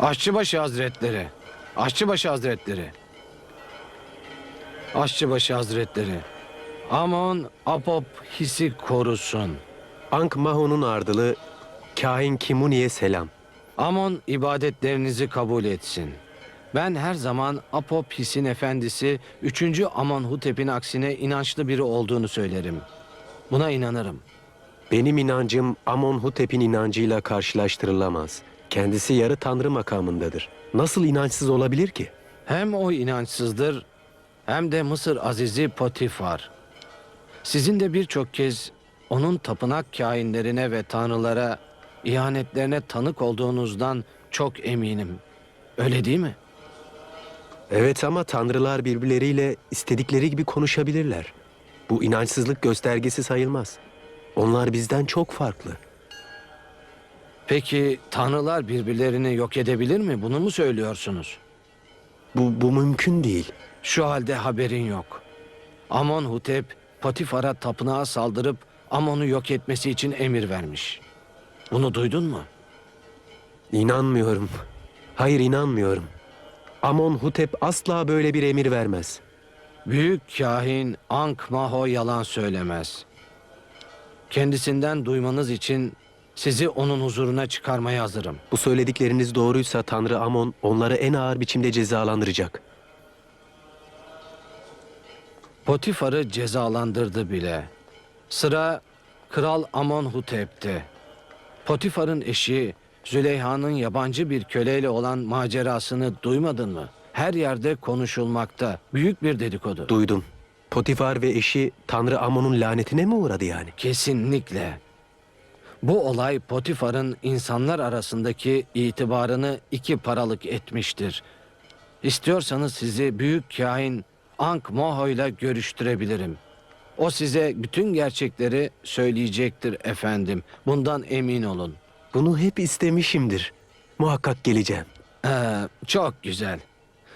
Aşçıbaşı Hazretleri. Aşçıbaşı Hazretleri. Aşçıbaşı Hazretleri. Amon Apop hissi korusun. Ankh Maho'nun ardılı Kain Kimuni'ye selam. Amon ibadetlerinizi kabul etsin. Ben her zaman Apop hissin efendisi 3. Amonhotep'in aksine inançlı biri olduğunu söylerim. Buna inanırım. Benim inancım Amonhotep'in inancıyla karşılaştırılamaz. Kendisi yarı tanrı makamındadır. Nasıl inançsız olabilir ki? Hem o inançsızdır hem de Mısır Azizi Potifar. Sizin de birçok kez onun tapınak kainlerine ve tanrılara ihanetlerine tanık olduğunuzdan çok eminim. Öyle değil mi? Evet ama tanrılar birbirleriyle istedikleri gibi konuşabilirler. Bu inançsızlık göstergesi sayılmaz. Onlar bizden çok farklı. Peki tanrılar birbirlerini yok edebilir mi? Bunu mu söylüyorsunuz? Bu, bu mümkün değil. Şu halde haberin yok. Amonhotep Potifar'a tapınağa saldırıp Amon'u yok etmesi için emir vermiş. Bunu duydun mu? İnanmıyorum. Hayır inanmıyorum. Amonhotep asla böyle bir emir vermez. Büyük kahin Ankh-Maho yalan söylemez. Kendisinden duymanız için sizi onun huzuruna çıkarmaya hazırım. Bu söyledikleriniz doğruysa Tanrı Amon onları en ağır biçimde cezalandıracak. Potifar'ı cezalandırdı bile. Sıra Kral Amonhotep'te. Potifar'ın eşi Züleyha'nın yabancı bir köleyle olan macerasını duymadın mı? Her yerde konuşulmakta. Büyük bir dedikodu. Duydum. Potifar ve eşi Tanrı Amon'un lanetine mi uğradı yani? Kesinlikle. Bu olay Potifar'ın insanlar arasındaki itibarını iki paralık etmiştir. İstiyorsanız sizi büyük kahin Ankh Moho ile görüştürebilirim. O size bütün gerçekleri söyleyecektir efendim. Bundan emin olun. Bunu hep istemişimdir. Muhakkak geleceğim. Ee, çok güzel.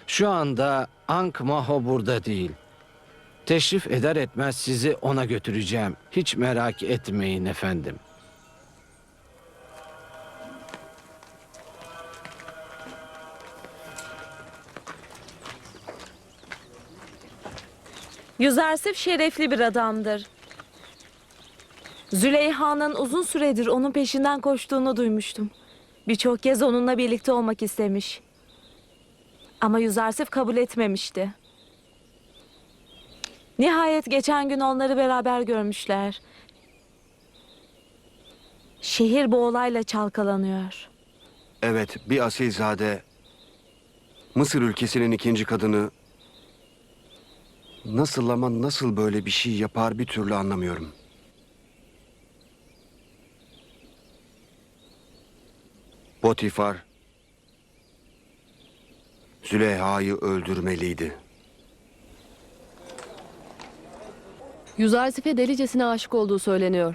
Şu anda Ankh Moho burada değil. Teşrif eder etmez sizi ona götüreceğim. Hiç merak etmeyin efendim. Yüzersif şerefli bir adamdır. Züleyha'nın uzun süredir onun peşinden koştuğunu duymuştum. Birçok kez onunla birlikte olmak istemiş. Ama Yüzersif kabul etmemişti. Nihayet geçen gün onları beraber görmüşler. Şehir bu olayla çalkalanıyor. Evet, bir asilzade Mısır ülkesinin ikinci kadını nasıl ama nasıl böyle bir şey yapar bir türlü anlamıyorum. Potifar Züleyha'yı öldürmeliydi. Yüzarsif'e delicesine aşık olduğu söyleniyor.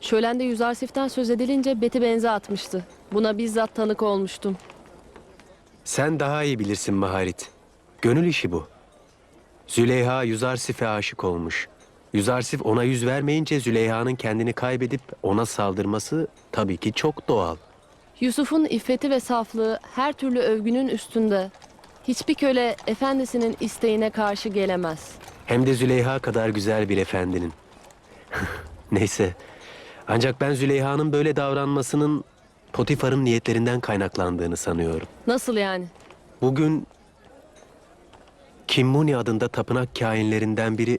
Şölende Yüzarsif'ten söz edilince beti benze atmıştı. Buna bizzat tanık olmuştum. Sen daha iyi bilirsin Maharit. Gönül işi bu. Züleyha Yüzarsif'e aşık olmuş. Yüzarsif ona yüz vermeyince Züleyha'nın kendini kaybedip ona saldırması tabii ki çok doğal. Yusuf'un iffeti ve saflığı her türlü övgünün üstünde. Hiçbir köle efendisinin isteğine karşı gelemez. Hem de Züleyha kadar güzel bir efendinin. Neyse. Ancak ben Züleyha'nın böyle davranmasının Potifar'ın niyetlerinden kaynaklandığını sanıyorum. Nasıl yani? Bugün Kimmuni adında tapınak kainlerinden biri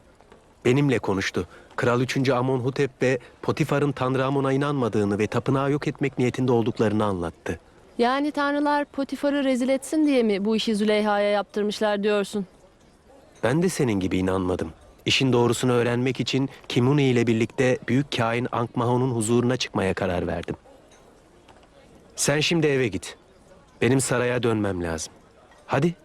benimle konuştu. Kral 3. Amonhotep ve Potifar'ın Tanrı Amon'a inanmadığını ve tapınağı yok etmek niyetinde olduklarını anlattı. Yani tanrılar Potifar'ı rezil etsin diye mi bu işi Züleyha'ya yaptırmışlar diyorsun? Ben de senin gibi inanmadım. İşin doğrusunu öğrenmek için Kimuni ile birlikte büyük kain Ankmahon'un huzuruna çıkmaya karar verdim. Sen şimdi eve git. Benim saraya dönmem lazım. Hadi.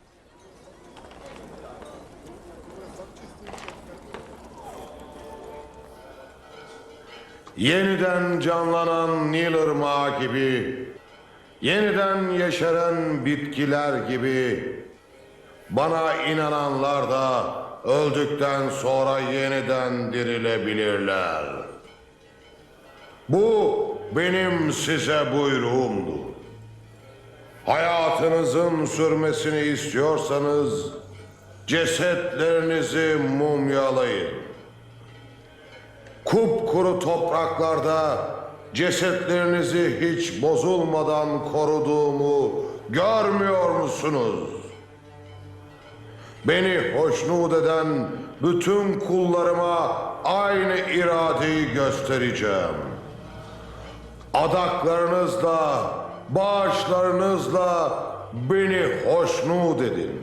Yeniden canlanan Nil ırmağı gibi, yeniden yeşeren bitkiler gibi, bana inananlar da öldükten sonra yeniden dirilebilirler. Bu benim size buyruğumdur. Hayatınızın sürmesini istiyorsanız cesetlerinizi mumyalayın. Kupkuru topraklarda cesetlerinizi hiç bozulmadan koruduğumu görmüyor musunuz? Beni hoşnut eden bütün kullarıma aynı iradeyi göstereceğim. Adaklarınızla, bağışlarınızla beni hoşnut edin.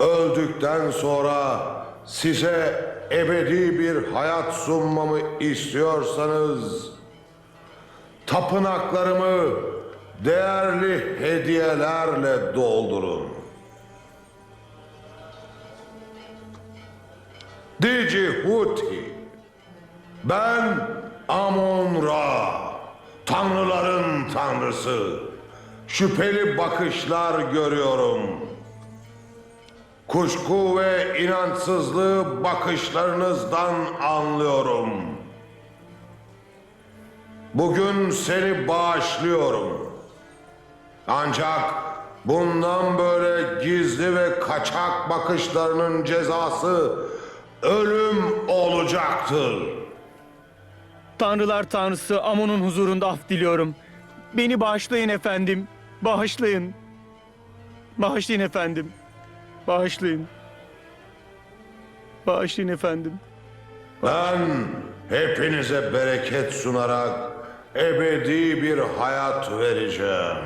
Öldükten sonra size ebedi bir hayat sunmamı istiyorsanız tapınaklarımı değerli hediyelerle doldurun. Dici Huti ben Amon Ra, tanrıların tanrısı. Şüpheli bakışlar görüyorum. Kuşku ve inançsızlığı bakışlarınızdan anlıyorum. Bugün seni bağışlıyorum. Ancak bundan böyle gizli ve kaçak bakışlarının cezası ölüm olacaktır. Tanrılar Tanrısı Amon'un huzurunda af diliyorum. Beni bağışlayın efendim. Bağışlayın. Bağışlayın efendim. Bağışlayın. Bağışlayın efendim. Ben hepinize bereket sunarak ebedi bir hayat vereceğim.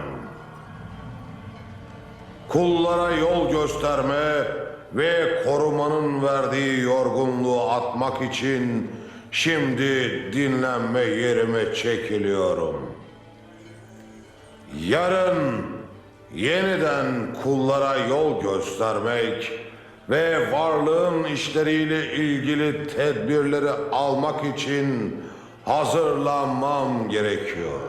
Kullara yol gösterme ve korumanın verdiği yorgunluğu atmak için şimdi dinlenme yerime çekiliyorum. Yarın yeniden kullara yol göstermek ve varlığın işleriyle ilgili tedbirleri almak için hazırlanmam gerekiyor.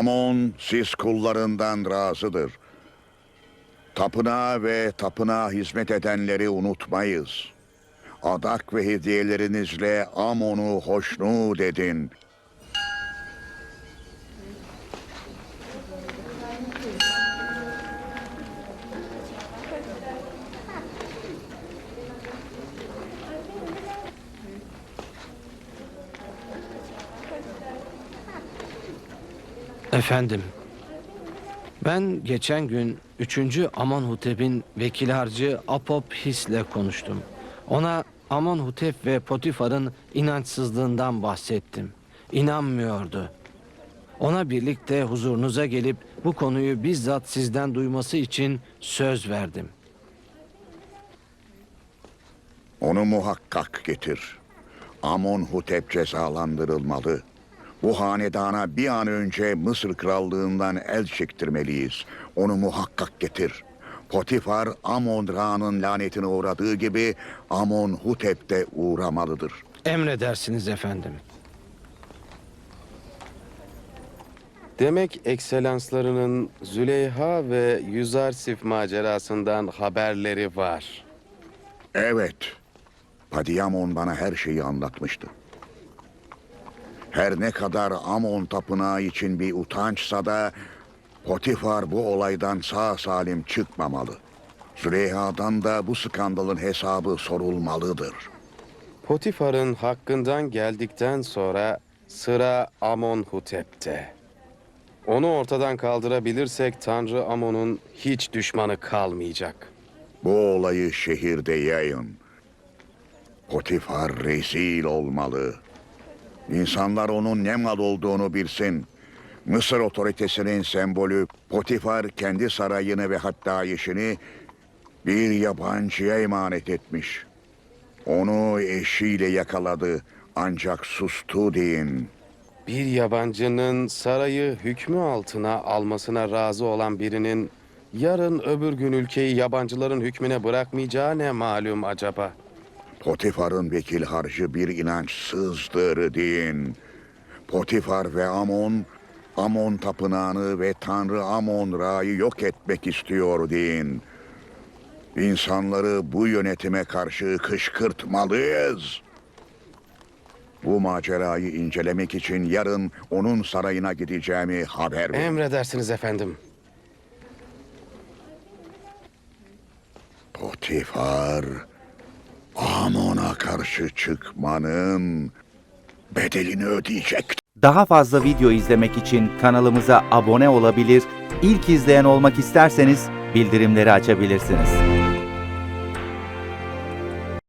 Amon siz kullarından razıdır. Tapınağa ve tapınağa hizmet edenleri unutmayız. Adak ve hediyelerinizle Amon'u hoşnut edin. Efendim, ben geçen gün 3. Amonhotep'in vekil harcı Apophis'le konuştum. Ona Amonhotep ve Potifar'ın inançsızlığından bahsettim. İnanmıyordu. Ona birlikte huzurunuza gelip bu konuyu bizzat sizden duyması için söz verdim. Onu muhakkak getir. Amon Hutep cezalandırılmalı. Bu hanedana bir an önce Mısır krallığından el çektirmeliyiz. Onu muhakkak getir. Potifar Amon Ra'nın lanetine uğradığı gibi Amon Hutep de uğramalıdır. Emredersiniz efendim. Demek ekselanslarının Züleyha ve Yüzarsif macerasından haberleri var. Evet. Padiyamon bana her şeyi anlatmıştı. Her ne kadar Amon tapınağı için bir utançsa da Potifar bu olaydan sağ salim çıkmamalı. Züleyha'dan da bu skandalın hesabı sorulmalıdır. Potifar'ın hakkından geldikten sonra sıra Amonhotep'te. Onu ortadan kaldırabilirsek Tanrı Amon'un hiç düşmanı kalmayacak. Bu olayı şehirde yayın. Potifar rezil olmalı. İnsanlar onun ne mal olduğunu bilsin. Mısır otoritesinin sembolü Potifar kendi sarayını ve hatta işini bir yabancıya emanet etmiş. Onu eşiyle yakaladı ancak sustu deyin. Bir yabancının sarayı hükmü altına almasına razı olan birinin yarın öbür gün ülkeyi yabancıların hükmüne bırakmayacağı ne malum acaba? Potifar'ın vekil harcı bir inançsızdır deyin. Potifar ve Amon, Amon tapınağını ve Tanrı Amon Ra'yı yok etmek istiyor deyin. İnsanları bu yönetime karşı kışkırtmalıyız. Bu macerayı incelemek için yarın onun sarayına gideceğimi haber verin. Emredersiniz efendim. Potifar, Amon'a karşı çıkmanın bedelini ödeyecek. Daha fazla video izlemek için kanalımıza abone olabilir, ilk izleyen olmak isterseniz bildirimleri açabilirsiniz.